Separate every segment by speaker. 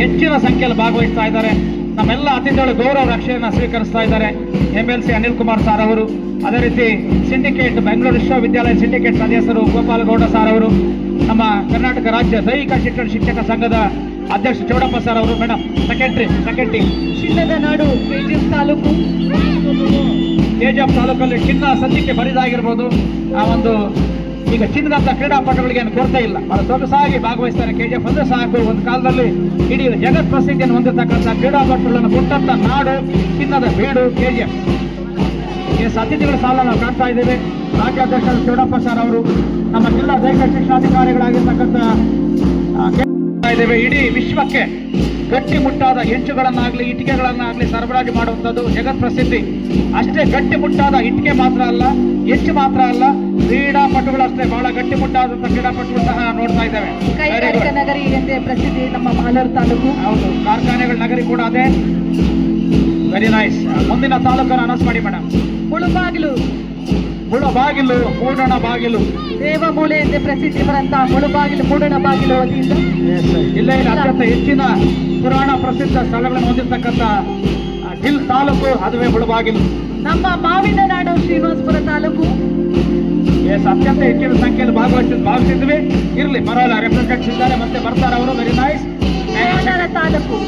Speaker 1: ಹೆಚ್ಚಿನ ಸಂಖ್ಯೆಯಲ್ಲಿ ಭಾಗವಹಿಸ್ತಾ ಇದ್ದಾರೆ. ನಮ್ಮೆಲ್ಲ ಅತಿಥಿಗಳು ಗೌರವ ರಕ್ಷೆಯನ್ನು ಸ್ವೀಕರಿಸ್ತಾ ಇದ್ದಾರೆ. M L C Anil Kumar sir ಅವರು ಅದೇ ರೀತಿ ಸಿಂಡಿಕೇಟ್ ಬೆಂಗಳೂರು ವಿಶ್ವವಿದ್ಯಾಲಯ ಸಿಂಡಿಕೇಟ್ ಸದಸ್ಯರು ಗೋಪಾಲಗೌಡ ಸಾರ್ ಅವರು ನಮ್ಮ ಕರ್ನಾಟಕ ರಾಜ್ಯ ದೈಹಿಕ ಶಿಕ್ಷಣ ಶಿಕ್ಷಕ ಸಂಘದ ಅಧ್ಯಕ್ಷ ಚೌಡಪ್ಪ ಸರ್ ಅವರು ಮೇಡಮ್ ಸೆಕೆಂಡ್ರಿ ಸೆಕೆಂಡ್ರಿ
Speaker 2: ಚಿನ್ನದ ನಾಡು ಕೆಜಿಎಫ್ ತಾಲೂಕು.
Speaker 1: ಕೆಜಿಎಫ್ ತಾಲೂಕಲ್ಲಿ ಚಿನ್ನ ಸದ್ಯಕ್ಕೆ ಬರಿದಾಗಿರ್ಬೋದು. ಆ ಒಂದು ಈಗ ಚಿನ್ನದಂತ ಕ್ರೀಡಾಪಟುಗಳಿಗೆ ಏನು ಕೊರತೆ ಇಲ್ಲ. ಬಹಳ ಸೊಗಸಾಗಿ ಭಾಗವಹಿಸ್ತಾರೆ ಕೆ ಕೆಜಿಎಫ್ ಅಂದ್ರೆ ಸಾಕು. ಒಂದು ಕಾಲದಲ್ಲಿ ಇಡೀ ಜಗತ್ ಪ್ರಸಿದ್ಧಿಯನ್ನು ಹೊಂದಿರತಕ್ಕಂಥ ಕ್ರೀಡಾಪಟುಗಳನ್ನು ಕೊಟ್ಟಂತ ನಾಡು ಚಿನ್ನದ ಬೀಡು ಕೆಜಿಎಫ್ ಎಸ್ ಅತಿಥಿಗಳ ಸಾಲ ನಾವು ಕಾಣ್ತಾ ಇದ್ದೇವೆ. ರಾಜ್ಯಾಧ್ಯಕ್ಷ ಚೌಡಪ್ಪ ಸರ್ ಅವರು ನಮ್ಮ ಜಿಲ್ಲಾ ದೈಹಿಕ ಶಿಕ್ಷಣಾಧಿಕಾರಿಗಳಾಗಿರ್ತಕ್ಕಂಥ ಕೇಳ್ತಾ ಇದ್ದೇವೆ. ಇಡೀ ವಿಶ್ವಕ್ಕೆ ಗಟ್ಟಿಮುಟ್ಟಾದ ಹೆಂಚುಗಳನ್ನಾಗಲಿ ಇಟ್ಟಿಗೆಗಳನ್ನಾಗಲಿ ಸರಬರಾಜು ಮಾಡುವಂಥದ್ದು ಜಗತ್ ಪ್ರಸಿದ್ಧಿ. ಅಷ್ಟೇ ಗಟ್ಟಿಮುಟ್ಟಾದ ಇಟ್ಟಿಗೆ ಮಾತ್ರ ಅಲ್ಲ ಹೆಚ್ಚು ಮಾತ್ರ ಅಲ್ಲ ಕ್ರೀಡಾಪಟುಗಳು ಅಷ್ಟೇ ಬಹಳ ಗಟ್ಟಿ ಮುಟ್ಟಾದಂಥ ಕ್ರೀಡಾಪಟುಗಳು ಸಹ ನೋಡ್ತಾ ಇದ್ದೇವೆ.
Speaker 2: ನಗರಿ ಎಂದೇ ಪ್ರಸಿದ್ಧಿ ನಮ್ಮ ಮಾಲೂರು ತಾಲೂಕು.
Speaker 1: ಹೌದು ಕಾರ್ಖಾನೆಗಳ ನಗರಿ ಕೂಡ ಅದೇ. ವೆರಿ ನೈಸ್ ಮುಂದಿನ ತಾಲೂಕನ್ನು ಅನೌನ್ಸ್ ಮಾಡಿ ಮೇಡಮ್
Speaker 2: ಮುಳುಬಾಗಿಲು
Speaker 1: ಮುಳ ಬಾಗಿಲು ಮೂಡಣ ಬಾಗಿಲು.
Speaker 2: ದೇವಮೂಲೆ ಎಂದೇ ಪ್ರಸಿದ್ಧಿ ಬರಂತ ಮುಳುಬಾಗಿಲು ಮೂಡಣ ಬಾಗಿಲು ವತಿಯಿಂದ
Speaker 1: ಇಲ್ಲ ಅತ್ಯಂತ ಹೆಚ್ಚಿನ ಪುರಾಣ ಪ್ರಸಿದ್ಧ ಸ್ಥಳಗಳನ್ನು ಹೊಂದಿರತಕ್ಕಂಥ ಜಿಲ್ ತಾಲೂಕು ಅದುವೇ ಮುಳಬಾಗಿಲು
Speaker 2: ನಮ್ಮ ಮಾವಿನ ನಾಡು ಶ್ರೀನಿವಾಸಪುರ ತಾಲೂಕು.
Speaker 1: ಎಸ್ ಅತ್ಯಂತ ಹೆಚ್ಚಿನ ಸಂಖ್ಯೆಯಲ್ಲಿ ಭಾಗವಹಿಸಿ ಭಾವಿಸಿದ್ವಿ ಇರಲಿ ಪರವಾಗಿಲ್ಲ ರೆಪ್ರೆಸೆಂಟ್ಸ್ ಇದ್ದಾರೆ ಮತ್ತೆ ಬರ್ತಾರೆ ಅವರು. Very nice
Speaker 2: taluk.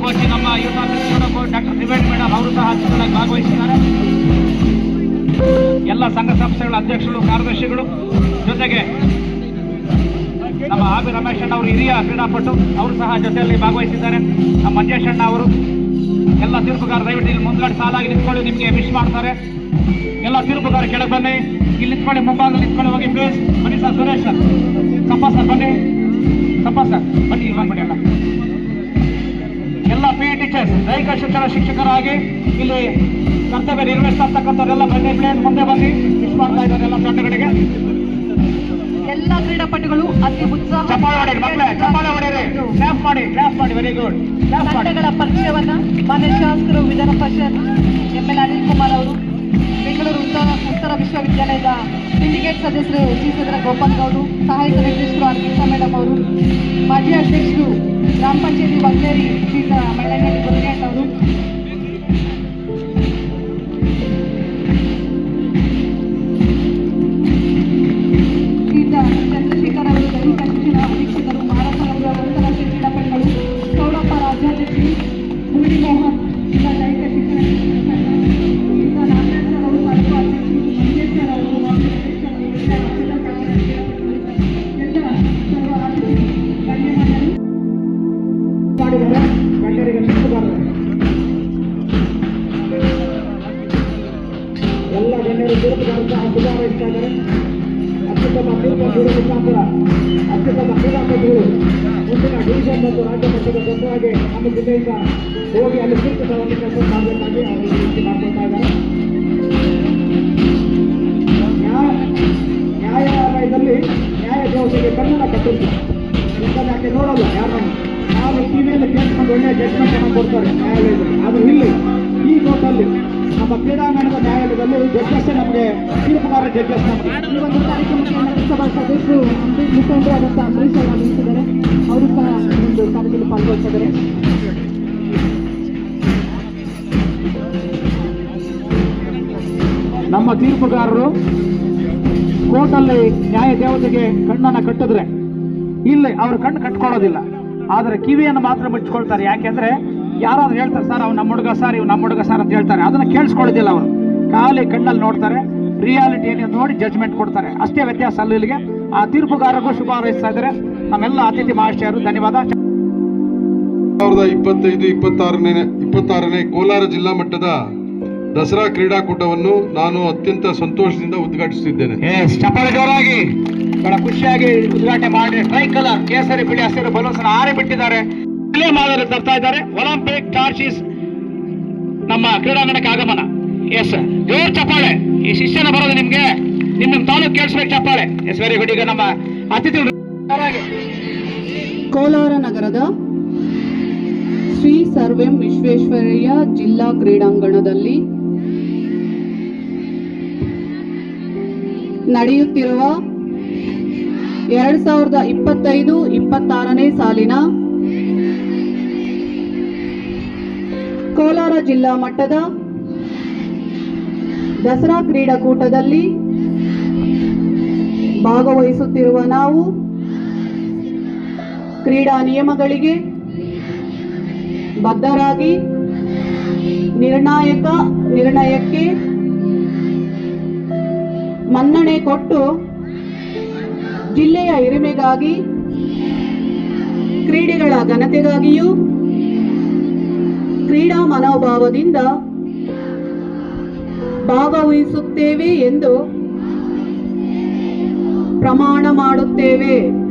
Speaker 1: ಕೋಚ್ ನಮ್ಮ youth office doctor Triveni madam ಅವರು ಸಹ ಚಿತ್ರದಲ್ಲಿ ಭಾಗವಹಿಸಿದ್ದಾರೆ. ಎಲ್ಲ ಸಂಘ ಸಂಸ್ಥೆಗಳ ಅಧ್ಯಕ್ಷರು, ಕಾರ್ಯದರ್ಶಿಗಳು, ಜೊತೆಗೆ ನಮ್ಮ ಆಬಿ ರಮೇಶ್ ಅಣ್ಣ ಅವರು ಹಿರಿಯ ಕ್ರೀಡಾಪಟು, ಅವರು ಸಹ ಜೊತೆಯಲ್ಲಿ ಭಾಗವಹಿಸಿದ್ದಾರೆ. ನಮ್ಮ ಮಂಜೇಶಣ್ಣ ಅಣ್ಣ ಅವರು ಎಲ್ಲ ತೀರ್ಪುಗಾರ ದಯವಿಟ್ಟು ಇಲ್ಲಿ ಮುಂದ್ಗಡೆ ಸಾಲಾಗಿ ನಿಂತ್ಕೊಂಡು ನಿಮಗೆ ವಿಶ್ ಮಾಡ್ತಾರೆ. ಎಲ್ಲ ತೀರ್ಪುಗಾರ ಕೆಳಗೆ ಬನ್ನಿ. ಇಲ್ಲಿ ನಿಂತ್ಕೊಳ್ಳಿ ಮುಂಭಾಗ ನಿಂತ್ಕೊಂಡು ಹೋಗಿ ಪ್ಲೀಸ್ ಬನ್ನಿ sir, Suresh sir. Sappa sir, ಬನ್ನಿ. ಸಪ್ಪ ಸರ್, ಬನ್ನಿ, ಇಲ್ಲಿ ಬಂದ್ಬಿಡಿ ಎಲ್ಲ ಎಲ್ಲ ಪಿ ಟೀಚರ್ಸ್ ದೈಹಿಕ ಶಿಕ್ಷಣ ಶಿಕ್ಷಕರಾಗಿ ಇಲ್ಲಿ ಕರ್ತವ್ಯ ನಿರ್ವಹಿಸ್ತಾ ಇರ್ತಕ್ಕಂಥವ್ರೆಲ್ಲ ಬನ್ನಿ ಪ್ಲೇಸ್ ಮುಂದೆ ಬನ್ನಿ. ಮಿಸ್ ಮಾಡ್ತಾ ಇದ್ದಾರೆ ಎಲ್ಲ ತಂಡಗಳಿಗೆ
Speaker 2: ಎಲ್ಲ ಕ್ರೀಡಾಪಟುಗಳು ಅತಿ ಉತ್ಸಾಹ
Speaker 1: ಚಪ್ಪಾಳೆ ಮಕ್ಕಳೇ ಚಪ್ಪಾಳೆ ಮಾಡಿ ಮಾಡಿ ವೆರಿ ಗುಡ್
Speaker 2: ತಂಡಗಳ ಪರಿಚಯವನ್ನ ಮಾನ್ಯ ಶಾಸಕರು ವಿಧಾನ ಪರಿಷತ್ ಎಂ ಎಲ್ ಅನಿಲ್ ಕುಮಾರ್ ಅವರು ಬೆಂಗಳೂರು ಉತ್ತರ ಉತ್ತರ ವಿಶ್ವವಿದ್ಯಾಲಯದ ಸಿಂಡಿಕೇಟ್ ಸದಸ್ಯರು ಸಿ ಸದರ ಗೋಪಾಲ್ ಗೌಡರು ಸಹಾಯಕ ನಿರ್ದೇಶಕರು ಅರ್ಪಿತಾ ಮೇಡಮ್ ಅವರು ಮಾಜಿ ಅಧ್ಯಕ್ಷರು ಗ್ರಾಮ ಪಂಚಾಯತಿ ವಗ್ನೇರಿ ಶ್ರೀತ ಮಳ್ಳಂಗಡಿ
Speaker 1: ನಮ್ಮ ಹೋಗಿ ಅಲ್ಲಿ ತೀರ್ಪು ತಗೊಂಡು ಕೆಲಸ ಮಾಡಬೇಕಾಗಿ ಅವರು ವಿನಂತಿ ಮಾಡ್ಕೊಳ್ತಾ ಇದ್ದಾರೆ. ನ್ಯಾಯ ನ್ಯಾಯಾಲಯದಲ್ಲಿ ನ್ಯಾಯ ದೇವತೆಗೆ ಕನ್ನಡ ಯಾಕಂದ್ರೆ ಯಾಕೆ ನೋಡಲ್ಲ ಯಾರನ್ನು ನಾವು ಟಿವಿಯಲ್ಲಿ ಕೇಳ್ಕೊಂಡು ಒಳ್ಳೆಯ ಜಡ್ಜ್ಮೆಂಟ್ ಅನ್ನು ಕೊಡ್ತಾರೆ ನ್ಯಾಯಾಲಯದಲ್ಲಿ. ಅದು ಇಲ್ಲಿ, ಈ ಕೋರ್ಟಲ್ಲಿ ನಮ್ಮ ಕ್ರೀಡಾಂಗಣದ ನ್ಯಾಯಾಲಯದಲ್ಲಿ ಜಡ್ಜಸ್ ನಮಗೆ ತೀರ್ಪುಗಾರ ಜಡ್ಜಸ್ ನಮಗೆ.
Speaker 2: ಈ ಒಂದು ಕಾರ್ಯಕ್ರಮಕ್ಕೆ ಮುಖ್ಯಮಂತ್ರಿ ಮುಖಂಡರಾದಂಥ ಅಂಬರೀಶ್ ಅವರು ಆಗಮಿಸಿದ್ದಾರೆ ಅವರು ಸಹ ಒಂದು ಕಾರ್ಯದಲ್ಲಿ
Speaker 1: ನಮ್ಮ ತೀರ್ಪುಗಾರರು ಕೋರ್ಟಲ್ಲಿ ನ್ಯಾಯ ದೇವತೆಗೆ ಕಣ್ಣನ್ನು ಕಟ್ಟಿದ್ರೆ ಇಲ್ಲಿ ಅವ್ರ ಕಣ್ಣು ಕಟ್ಕೊಳ್ಳೋದಿಲ್ಲ. ಆದರೆ ಕಿವಿಯನ್ನು ಮಾತ್ರ ಮುಚ್ಕೊಳ್ತಾರೆ ಯಾಕೆಂದ್ರೆ ಯಾರಾದ್ರೂ ಹೇಳ್ತಾರೆ, ಸರ್, ಅವ್ನು ನಮ್ಮ ಹುಡುಗ, ಸರ್ ಇವ್ ನಮ್ಮ ಹುಡುಗ, ಸರ್ ಅಂತ ಹೇಳ್ತಾರೆ. ಅದನ್ನ ಕೇಳಿಸ್ಕೊಳ್ಳೋದಿಲ್ಲ ಅವರು. ಖಾಲಿ ಕಣ್ಣಲ್ಲಿ ನೋಡ್ತಾರೆ ರಿಯಾಲಿಟಿ ನೋಡಿ ಜಡ್ಜ್ಮೆಂಟ್ ಕೊಡ್ತಾರೆ. ಅಷ್ಟೇ ವ್ಯತ್ಯಾಸ ಅಲ್ಲಿಗೆ ಆ ತೀರ್ಪುಗಾರರಿಗೂ ಶುಭ ಹಾರೈಸ್ತಾ ನಮ್ಮೆಲ್ಲ ಅತಿಥಿ ಮಹಾಶಯರು ಧನ್ಯವಾದ.
Speaker 3: ಸಾವಿರದ ಇಪ್ಪತ್ತೈದು ಇಪ್ಪತ್ತಾರನೇ ಇಪ್ಪತ್ತಾರನೇ ಕೋಲಾರ ಜಿಲ್ಲಾ ಮಟ್ಟದ ದಸರಾ ಕ್ರೀಡಾಕೂಟವನ್ನು ನಾನು ಅತ್ಯಂತ ಸಂತೋಷದಿಂದ ಉದ್ಘಾಟಿಸುತ್ತಿದ್ದೇನೆ.
Speaker 1: ಜೋರಾಗಿ ಬಹಳ ಖುಷಿಯಾಗಿ ಉದ್ಘಾಟನೆ ಮಾಡಿ ಟ್ರೈ ಕಲರ್ ಕೇಸರಿ ಬಿಳಿ ಹಸಿರು ಬಲೂನ್ಸ್ ಆರಿ ಬಿಟ್ಟಿದ್ದಾರೆ. ಇಲ್ಲೇ ಮಾದರಿ ತರ್ತಾ ಇದ್ದಾರೆ. ಒಲಿಂಪಿಕ್ ಟಾರ್ಚಿಸ್ ನಮ್ಮ ಕ್ರೀಡಾಂಗಣಕ್ಕೆ ಆಗಮನ. ಎಸ್ ಜೋರ್ ಚಪ್ಪಾಳೆ. ಈ ಶಿಷ್ಯನ ಬರೋದು ನಿಮ್ಗೆ. ನಿಮ್ಮ ನಿಮ್ ತಾಲೂಕು ಕೇಳಿಸ್ಬೇಕು ಚಪ್ಪಾಳೆ. ಎಸ್ ವೆರಿ ಗುಡ್ ಈಗ ನಮ್ಮ ಜೋರಾಗಿ.
Speaker 4: ಕೋಲಾರ ನಗರದ
Speaker 2: ಶ್ರೀ ಸರ್ವೆಂ ವಿಶ್ವೇಶ್ವರಯ್ಯ ಜಿಲ್ಲಾ ಕ್ರೀಡಾಂಗಣದಲ್ಲಿ ನಡೆಯುತ್ತಿರುವ ಎರಡ್ ಸಾವಿರದ ಇಪ್ಪತ್ತೈದು, ಇಪ್ಪತ್ತಾರನೇ ಸಾಲಿನ ಕೋಲಾರ ಜಿಲ್ಲಾ ಮಟ್ಟದ ದಸರಾ ಕ್ರೀಡಾಕೂಟದಲ್ಲಿ ಭಾಗವಹಿಸುತ್ತಿರುವ ನಾವು ಕ್ರೀಡಾ ನಿಯಮಗಳಿಗೆ ಬದ್ಧರಾಗಿ ನಿರ್ಣಾಯಕ ನಿರ್ಣಯಕ್ಕೆ ಮನ್ನಣೆ ಕೊಟ್ಟು ಜಿಲ್ಲೆಯ ಹಿರಿಮೆಗಾಗಿ ಕ್ರೀಡೆಗಳ ಘನತೆಗಾಗಿಯೂ ಕ್ರೀಡಾ ಮನೋಭಾವದಿಂದ ಭಾಗವಹಿಸುತ್ತೇವೆ ಎಂದು ಪ್ರಮಾಣ ಮಾಡುತ್ತೇವೆ.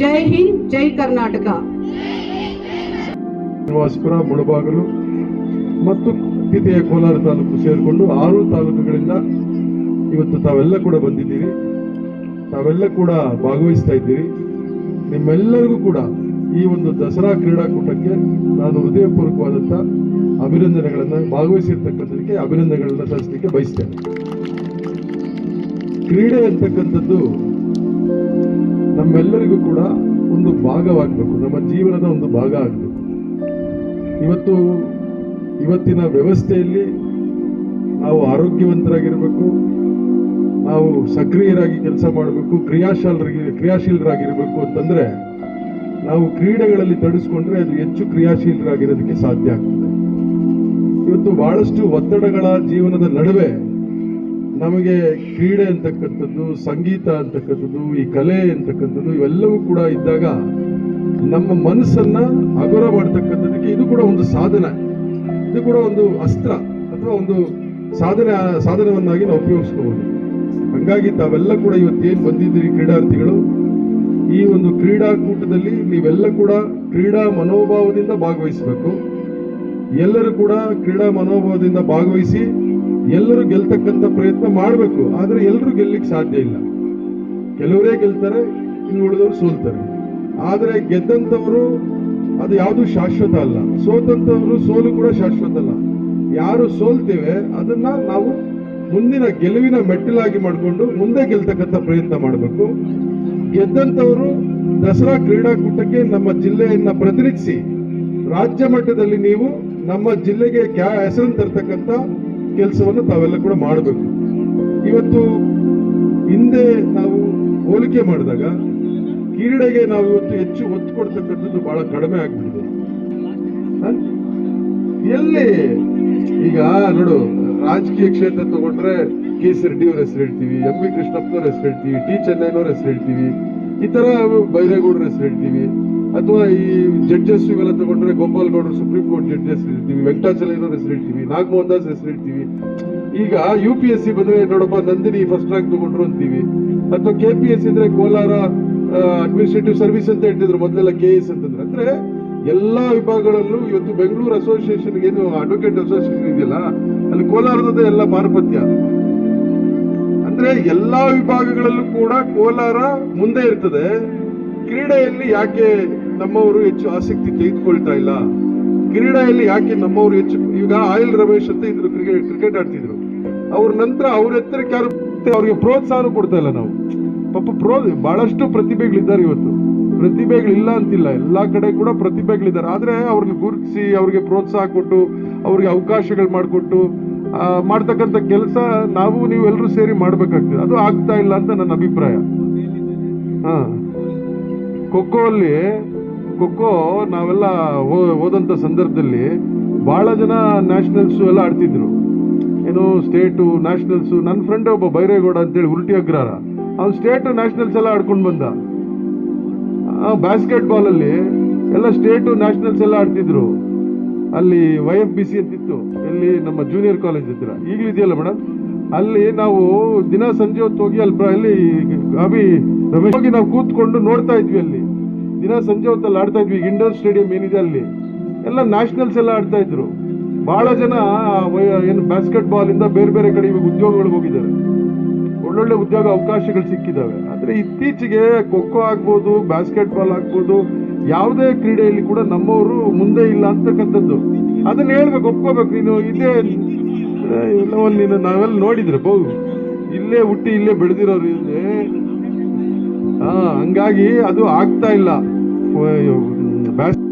Speaker 2: ಜೈ ಹಿಂದ್, ಜೈ ಕರ್ನಾಟಕ.
Speaker 3: ಶ್ರೀನಿವಾಸಪುರ ಮುಳಬಾಗಲು ಮತ್ತು ಕಿತೆಯ ಕೋಲಾರ ತಾಲೂಕು ಸೇರಿಕೊಂಡು ಆರು ತಾಲೂಕುಗಳಿಂದ ಇವತ್ತು ತಾವೆಲ್ಲ ಕೂಡ ಬಂದಿದ್ದೀರಿ. ತಾವೆಲ್ಲ ಕೂಡ ಭಾಗವಹಿಸ್ತಾ ಇದ್ದೀರಿ. ನಿಮ್ಮೆಲ್ಲರಿಗೂ ಕೂಡ ಈ ಒಂದು ದಸರಾ ಕ್ರೀಡಾಕೂಟಕ್ಕೆ ನಾನು ಹೃದಯಪೂರ್ವಕವಾದಂಥ ಅಭಿನಂದನೆಗಳನ್ನು, ಭಾಗವಹಿಸಿರ್ತಕ್ಕಂಥದಕ್ಕೆ ಅಭಿನಂದನೆಗಳನ್ನು ಸಲ್ಲಿಸಲಿಕ್ಕೆ ಬಯಸ್ತೇನೆ. ಕ್ರೀಡೆ ಅಂತಕ್ಕಂಥದ್ದು ನಮ್ಮೆಲ್ಲರಿಗೂ ಕೂಡ ಒಂದು ಭಾಗವಾಗಬೇಕು. ನಮ್ಮ ಜೀವನದ ಒಂದು ಭಾಗ ಆಗಬೇಕು. ಇವತ್ತು ಇವತ್ತಿನ ವ್ಯವಸ್ಥೆಯಲ್ಲಿ ನಾವು ಆರೋಗ್ಯವಂತರಾಗಿರಬೇಕು. ನಾವು ಸಕ್ರಿಯರಾಗಿ ಕೆಲಸ ಮಾಡಬೇಕು, ಕ್ರಿಯಾಶೀಲರಾಗಿ, ಕ್ರಿಯಾಶೀಲರಾಗಿರಬೇಕು ಅಂತಂದ್ರೆ ನಾವು ಕ್ರೀಡೆಗಳಲ್ಲಿ ತೊಡಗಿಸ್ಕೊಂಡ್ರೆ ಅದು ಹೆಚ್ಚು ಕ್ರಿಯಾಶೀಲರಾಗಿರೋದಕ್ಕೆ ಸಾಧ್ಯ ಆಗ್ತದೆ. ಇವತ್ತು ಬಹಳಷ್ಟು ಒತ್ತಡಗಳ ಜೀವನದ ನಡುವೆ ನಮಗೆ ಕ್ರೀಡೆ ಅಂತಕ್ಕಂಥದ್ದು, ಸಂಗೀತ ಅಂತಕ್ಕಂಥದ್ದು, ಈ ಕಲೆ ಅಂತಕ್ಕಂಥದ್ದು ಇವೆಲ್ಲವೂ ಕೂಡ ಇದ್ದಾಗ ನಮ್ಮ ಮನಸ್ಸನ್ನು ಹಗುರ ಮಾಡ್ತಕ್ಕಂಥದ್ದಕ್ಕೆ ಇದು ಕೂಡ ಒಂದು ಸಾಧನ. ಇದು ಕೂಡ ಒಂದು ಅಸ್ತ್ರ ಅಥವಾ ಒಂದು ಸಾಧನೆ, ಸಾಧನವನ್ನಾಗಿ ನಾವು ಉಪಯೋಗಿಸ್ಕೋಬೋದು. ಹಂಗಾಗಿ ತಾವೆಲ್ಲ ಕೂಡ ಇವತ್ತೇನು ಬಂದಿದ್ದೀರಿ ಕ್ರೀಡಾರ್ಥಿಗಳು? ಈ ಒಂದು ಕ್ರೀಡಾಕೂಟದಲ್ಲಿ ನೀವೆಲ್ಲ ಕೂಡ ಕ್ರೀಡಾ ಮನೋಭಾವದಿಂದ ಭಾಗವಹಿಸಬೇಕು. ಎಲ್ಲರೂ ಕೂಡ ಕ್ರೀಡಾ ಮನೋಭಾವದಿಂದ ಭಾಗವಹಿಸಿ ಎಲ್ಲರೂ ಗೆಲ್ತಕ್ಕಂಥ ಪ್ರಯತ್ನ ಮಾಡಬೇಕು, ಆದ್ರೆ ಎಲ್ಲರೂ ಗೆಲ್ಲಕ್ಕೆ ಸಾಧ್ಯ ಇಲ್ಲ. ಕೆಲವರೇ ಗೆಲ್ತಾರೆ, ಇನ್ನು ಉಳಿದವರು ಸೋಲ್ತಾರೆ. ಆದ್ರೆ ಗೆದ್ದಂಥವರು ಅದು ಯಾವುದು ಶಾಶ್ವತ ಅಲ್ಲ. ಸೋತಂತವರು ಸೋಲು ಕೂಡ ಶಾಶ್ವತ ಅಲ್ಲ. ಯಾರು ಸೋಲ್ತೇವೆ, ಅದನ್ನ ನಾವು ಮುಂದಿನ ಗೆಲುವಿನ ಮೆಟ್ಟಿಲಾಗಿ ಮಾಡಿಕೊಂಡು ಮುಂದೆ ಗೆಲ್ತಕ್ಕಂಥ ಪ್ರಯತ್ನ ಮಾಡಬೇಕು. ಗೆದ್ದಂಥವರು ದಸರಾ ಕ್ರೀಡಾಕೂಟಕ್ಕೆ ನಮ್ಮ ಜಿಲ್ಲೆಯನ್ನ ಪ್ರತಿನಿಧಿಸಿ, ರಾಜ್ಯ ಮಟ್ಟದಲ್ಲಿ ನೀವು ನಮ್ಮ ಜಿಲ್ಲೆಗೆ ಕ್ಯಾ, ಹೆಸರನ್ನು ತರ್ತಕ್ಕಂಥ ಕೆಲಸವನ್ನು ತಾವೆಲ್ಲ ಕೂಡ ಮಾಡಬೇಕು. ಇವತ್ತು ಹಿಂದೆ ನಾವು ಹೋಲಿಕೆ ಮಾಡಿದಾಗ ಕ್ರೀಡೆಗೆ ನಾವು ಇವತ್ತು ಹೆಚ್ಚು ಒತ್ತು ಕೊಡ್ತಕ್ಕಂಥದ್ದು ಬಹಳ ಕಡಿಮೆ ಆಗ್ಬಿಟ್ಟಿದೆ? ಎಲ್ಲಿ? ಈಗ ನೋಡು, ರಾಜಕೀಯ ಕ್ಷೇತ್ರ ತಗೊಂಡ್ರೆ ಕೆ ಸಿ ರೆಡ್ಡಿ ಅವ್ರ ಹೆಸರು ಹೇಳ್ತೀವಿ, ಎಂ ಬಿ ಕೃಷ್ಣಪ್ಪನವ್ರ ಹೆಸರು ಹೇಳ್ತೀವಿ, ಟಿ ಚೆನ್ನೈನವ್ರ ಹೆಸರು ಹೇಳ್ತೀವಿ, ಈ ತರ ಬೈರೇಗೌಡರ ಹೆಸರು ಹೇಳ್ತೀವಿ. ಅಥವಾ ಈ ಜಡ್ಜಸ್ ಇವೆಲ್ಲ ತಗೊಂಡ್ರೆ ಗೋಪಾಲ್ ಸುಪ್ರೀಂ ಕೋರ್ಟ್ ಜಡ್ಜಸ್ ಇರ್ತೀವಿ ವೆಂಕಟಾಚಲಯ್ಯನವ್ರ ಹೆಸರು ಇಡ್ತೀವಿ, ನಾಗಮೋಹನ್ ದಾಸ್ ಹೆಸರು ಹೇಳ್ತೀವಿ ಈಗ ಯು ಪಿ ಎಸ್ ಸಿ ಬಂದ್ರೆ ನೋಡಪ್ಪ ನಂದಿನಿ ಫಸ್ಟ್ ರ್ಯಾಂಕ್ ತಗೊಂಡ್ರು ಅಂತೀವಿ. ಅಥವಾ ಕೆ ಪಿ ಎಸ್ ಅಂದ್ರೆ ಕೋಲಾರ ಅಡ್ಮಿನಿಸ್ಟ್ರೇಟಿವ್ ಸರ್ವಿಸ್ ಅಂತ ಹೇಳ್ತಿದ್ರು ಮೊದಲೆಲ್ಲ ಕೆ ಎಸ್ ಅಂತಂದ್ರೆ. ಅಂದ್ರೆ ಎಲ್ಲಾ ವಿಭಾಗಗಳಲ್ಲೂ ಇವತ್ತು ಬೆಂಗಳೂರು ಅಸೋಸಿಯೇಷನ್ ಏನು ಅಡ್ವೊಕೇಟ್ ಅಸೋಸಿಯೇಷನ್ ಇದೆಯಲ್ಲ, ಅಲ್ಲಿ ಕೋಲಾರದ ಎಲ್ಲ ಮಾರ್ಪತ್ಯ ಅಂದ್ರೆ ಎಲ್ಲಾ ವಿಭಾಗಗಳಲ್ಲೂ ಕೂಡ ಕೋಲಾರ ಮುಂದೆ ಇರ್ತದೆ. ಕ್ರೀಡೆಯಲ್ಲಿ ಯಾಕೆ ನಮ್ಮವರು ಹೆಚ್ಚು ಆಸಕ್ತಿ ತೆಗೆದುಕೊಳ್ತಾ ಇಲ್ಲ. ಕ್ರೀಡೆಯಲ್ಲಿ ಯಾಕೆ ನಮ್ಮವರು ಹೆಚ್ಚು, ಈಗ ಆಯಿಲ್ ರಮೇಶ್ ಅಂತ ಇದ್ರು ಕ್ರಿಕೆಟ್ ಕ್ರಿಕೆಟ್ ಆಡ್ತಿದ್ರು. ಅವ್ರ ನಂತರ ಅವ್ರ ಎತ್ತರಕ್ಕೆ ಯಾರು ಅವ್ರಿಗೆ ಪ್ರೋತ್ಸಾಹ ಕೊಡ್ತಾ ಇಲ್ಲ ನಾವು. ಪಾಪ ಪ್ರೋ, ಬಹಳಷ್ಟು ಪ್ರತಿಭೆಗಳಿದ್ದಾರೆ ಇವತ್ತು. ಪ್ರತಿಭೆಗಳಿಲ್ಲ ಅಂತಿಲ್ಲ, ಎಲ್ಲಾ ಕಡೆ ಕೂಡ ಪ್ರತಿಭೆಗಳಿದ್ದಾರೆ. ಆದ್ರೆ ಅವ್ರನ್ನ ಗುರುತಿಸಿ, ಅವ್ರಿಗೆ ಪ್ರೋತ್ಸಾಹ ಕೊಟ್ಟು, ಅವ್ರಿಗೆ ಅವಕಾಶಗಳು ಮಾಡಿಕೊಟ್ಟು ಮಾಡ್ತಕ್ಕಂಥ ಕೆಲಸ ನಾವು ನೀವು ಎಲ್ಲರೂ ಸೇರಿ ಮಾಡ್ಬೇಕಾಗ್ತದೆ. ಅದು ಆಗ್ತಾ ಇಲ್ಲ ಅಂತ ನನ್ನ ಅಭಿಪ್ರಾಯ. ಹಾ. ಖೋಖೋ ಅಲ್ಲಿ ಖೋಖೋ ನಾವೆಲ್ಲ ಹೋದಂಥ ಸಂದರ್ಭದಲ್ಲಿ ಭಾಳ ಜನ ನ್ಯಾಷನಲ್ಸು ಎಲ್ಲ ಆಡ್ತಿದ್ರು. ಏನು ಸ್ಟೇಟು ನ್ಯಾಷನಲ್ಸು ನನ್ನ ಫ್ರೆಂಡ್ ಒಬ್ಬ ಬೈರೇಗೌಡ ಅಂತೇಳಿ ಉಲ್ಟಿ ಅಗ್ರಹಾರ. ಅವ್ನು ಸ್ಟೇಟ್ ನ್ಯಾಷನಲ್ಸ್ ಎಲ್ಲ ಆಡ್ಕೊಂಡು ಬಂದ. ಬಾಲ್ ಅಲ್ಲಿ ಎಲ್ಲ ಸ್ಟೇಟು ನ್ಯಾಷನಲ್ಸ್ ಎಲ್ಲ ಆಡ್ತಿದ್ರು. ಅಲ್ಲಿ ವೈ ಎಫ್ ಬಿ ಸಿ ಅಂತಿತ್ತು. ಇಲ್ಲಿ ನಮ್ಮ ಜೂನಿಯರ್ ಕಾಲೇಜ್ ಹತ್ತಿರ ಈಗಲೂ ಇದೆಯಲ್ಲ ಮೇಡಮ್ ಅಲ್ಲಿ ನಾವು ದಿನ ಸಂಜೆ ಹೊತ್ತು ಹೋಗಿ ಅಲ್ಲಿ ಅಲ್ಲಿ ಅಭಿ ರಮೇಶ್ ಹೋಗಿ ನಾವು ಕೂತ್ಕೊಂಡು ನೋಡ್ತಾ ಇದ್ವಿ ಅಲ್ಲಿ. ದಿನ ಸಂಜೆ ಹೊತ್ತಲ್ಲಿ ಆಡ್ತಾ ಇದ್ವಿ. ಇಂಡೋರ್ ಸ್ಟೇಡಿಯಂ ಏನಿದೆ ಅಲ್ಲಿ? ಎಲ್ಲ ನ್ಯಾಷನಲ್ಸ್ ಎಲ್ಲ ಆಡ್ತಾ ಇದ್ರು. ಬಹಳ ಜನ ಏನು ಬ್ಯಾಸ್ಕೆಟ್ ಬಾಲ್ ಇಂದ ಬೇರೆ ಬೇರೆ ಕಡೆ ಇವಾಗ ಉದ್ಯೋಗಗಳಿಗೆ ಹೋಗಿದ್ದಾರೆ. ಒಳ್ಳೊಳ್ಳೆ ಉದ್ಯೋಗ ಅವಕಾಶಗಳು ಸಿಕ್ಕಿದಾವೆ ಆದ್ರೆ ಇತ್ತೀಚೆಗೆ ಖೋಖೋ ಆಗ್ಬೋದು ಬ್ಯಾಸ್ಕೆಟ್ ಬಾಲ್ ಆಗ್ಬೋದು, ಯಾವುದೇ ಕ್ರೀಡೆಯಲ್ಲಿ ಕೂಡ ನಮ್ಮವರು ಮುಂದೆ ಇಲ್ಲ ಅಂತಕ್ಕಂಥದ್ದು. ಅದನ್ನ ಹೇಳ್ಬೇಕು, ಒಪ್ಕೋಬೇಕು. ನೀನು ಇಲ್ಲವಲ್ಲಿ ನೀನು ನಾವೆಲ್ಲ ನೋಡಿದ್ರೆ ಬಹು ಇಲ್ಲೇ ಹುಟ್ಟಿ ಇಲ್ಲೇ ಬೆಳೆದಿರೋರು ಇಲ್ಲೇ ಹಾ, ಹಂಗಾಗಿ ಅದು ಆಗ್ತಾ ಇಲ್ಲ. ಬ್ಯಾಸ್-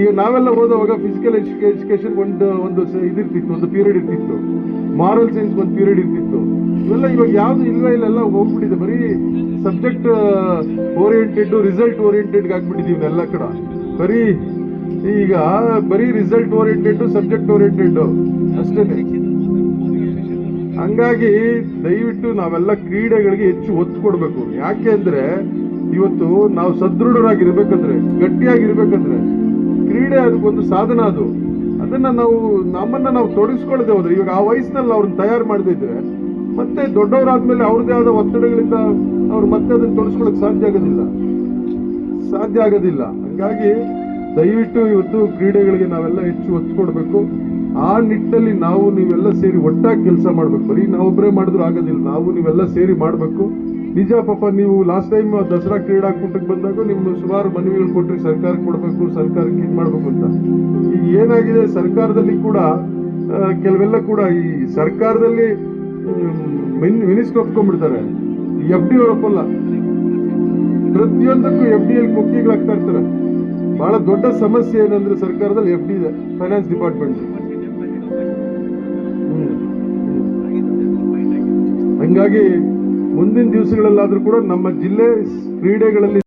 Speaker 3: ಈಗ ನಾವೆಲ್ಲ ಓದುವಾಗ ಫಿಸಿಕಲ್ ಎಜುಕೇಶನ್ ಒಂದು ಒಂದು ಇದಿರ್ತಿತ್ತು, ಒಂದು ಪೀರಿಯಡ್ ಇರ್ತಿತ್ತು. ಮಾರಲ್ ಸೈನ್ಸ್ ಒಂದು ಪೀರಿಯಡ್ ಇರ್ತಿತ್ತು. ಇವೆಲ್ಲ ಇವಾಗ ಯಾವುದು ಇಲ್ಲ ಇಲ್ಲೆಲ್ಲ ಹೋಗ್ಬಿಟ್ಟಿದೆ. ಬರೀ ಸಬ್ಜೆಕ್ಟ್ ಓರಿಯೆಂಟೆಡ್ ರಿಸಲ್ಟ್ ಓರಿಯೆಂಟೆಡ್ ಆಗ್ಬಿಟ್ಟಿದೀವಿ ಎಲ್ಲ ಕಡೆ. ಬರೀ ಈಗ ಬರೀ ರಿಸಲ್ಟ್ ಓರಿಯೆಂಟೆಡ್ ಸಬ್ಜೆಕ್ಟ್ ಓರಿಯೆಂಟೆಡ್ ಅಷ್ಟೇ. ಹಂಗಾಗಿ ದಯವಿಟ್ಟು ನಾವೆಲ್ಲ ಕ್ರೀಡೆಗಳಿಗೆ ಹೆಚ್ಚು ಒತ್ತು ಕೊಡಬೇಕು. ಯಾಕೆ ಅಂದ್ರೆ ಇವತ್ತು ನಾವು ಸದೃಢರಾಗಿರ್ಬೇಕಂದ್ರೆ, ಗಟ್ಟಿಯಾಗಿರ್ಬೇಕಂದ್ರೆ, ಕ್ರೀಡೆ ಅದಕ್ಕೊಂದು ಸಾಧನ ಅದು. ಅದನ್ನ ನಾವು, ನಮ್ಮನ್ನ ನಾವು ತೊಡಗಿಸ್ಕೊಳ್ಳದೆ ಹೋದ್ರೆ, ಇವಾಗ ಆ ವಯಸ್ಸಿನಲ್ಲಿ ಅವ್ರನ್ನ ತಯಾರು ಮಾಡದಿದ್ರೆ ಮತ್ತೆ ದೊಡ್ಡವರಾದ್ಮೇಲೆ ಅವ್ರದೇ ಆದ ಒತ್ತಡಗಳಿಂದ ಅವ್ರು ಮತ್ತೆ ಅದನ್ನ ತೊಡಸ್ಕೊಳಕ್ ಸಾಧ್ಯ ಆಗೋದಿಲ್ಲ. ಸಾಧ್ಯ ಆಗೋದಿಲ್ಲ. ಹಂಗಾಗಿ ದಯವಿಟ್ಟು ಇವತ್ತು ಕ್ರೀಡೆಗಳಿಗೆ ನಾವೆಲ್ಲ ಹೆಚ್ಚು ಒತ್ತು ಕೊಡಬೇಕು. ಆ ನಿಟ್ಟಿನಲ್ಲಿ ನಾವು ನೀವೆಲ್ಲ ಸೇರಿ ಒಟ್ಟಾಗಿ ಕೆಲಸ ಮಾಡ್ಬೇಕು. ಬರೀ ನಾವೊಬ್ಬರೇ ಮಾಡಿದ್ರು ಆಗೋದಿಲ್ಲ. ನಾವು ನೀವೆಲ್ಲ ಸೇರಿ ಮಾಡಬೇಕು. ನಿಜ ಪಾಪ, ನೀವು ಲಾಸ್ಟ್ ಟೈಮ್ ದಸರಾ ಕ್ರೀಡಾಕೂಟಕ್ಕೆ ಬಂದಾಗ ನಿಮ್ಮ ಸುಮಾರು ಮನವಿಗಳು ಕೊಟ್ರಿ ಸರ್ಕಾರಕ್ಕೆ ಕೊಡಬೇಕು, ಸರ್ಕಾರಕ್ಕೆ ಇದು ಮಾಡಬೇಕು ಅಂತ. ಈಗ ಏನಾಗಿದೆ, ಸರ್ಕಾರದಲ್ಲಿ ಕೂಡ ಕೆಲವೆಲ್ಲ ಕೂಡ ಈ ಸರ್ಕಾರದಲ್ಲಿ ಮಿನಿಸ್ಟರ್ ಒಪ್ಕೊಂಡ್ಬಿಡ್ತಾರೆ. ಎಫ್ ಡಿ ಒಪ್ಪಲ್ಲ. ಪ್ರತಿಯೊಂದಕ್ಕೂ ಎಫ್ ಡಿ ಎಲ್ ಕೊಕ್ಕಿಗಳಾಗ್ತಾ ಇರ್ತಾರೆ. ಬಹಳ ದೊಡ್ಡ ಸಮಸ್ಯೆ ಏನಂದ್ರೆ ಸರ್ಕಾರದಲ್ಲಿ ಎಫ್ ಡಿ ಇದೆ ಫೈನಾನ್ಸ್ ಡಿಪಾರ್ಟ್ಮೆಂಟ್ ಹಂಗಾಗಿ ಮುಂದಿನ ದಿವಸಗಳಲ್ಲಾದರೂ ಕೂಡ ನಮ್ಮ ಜಿಲ್ಲೆ ಕ್ರೀಡೆಗಳಲ್ಲಿ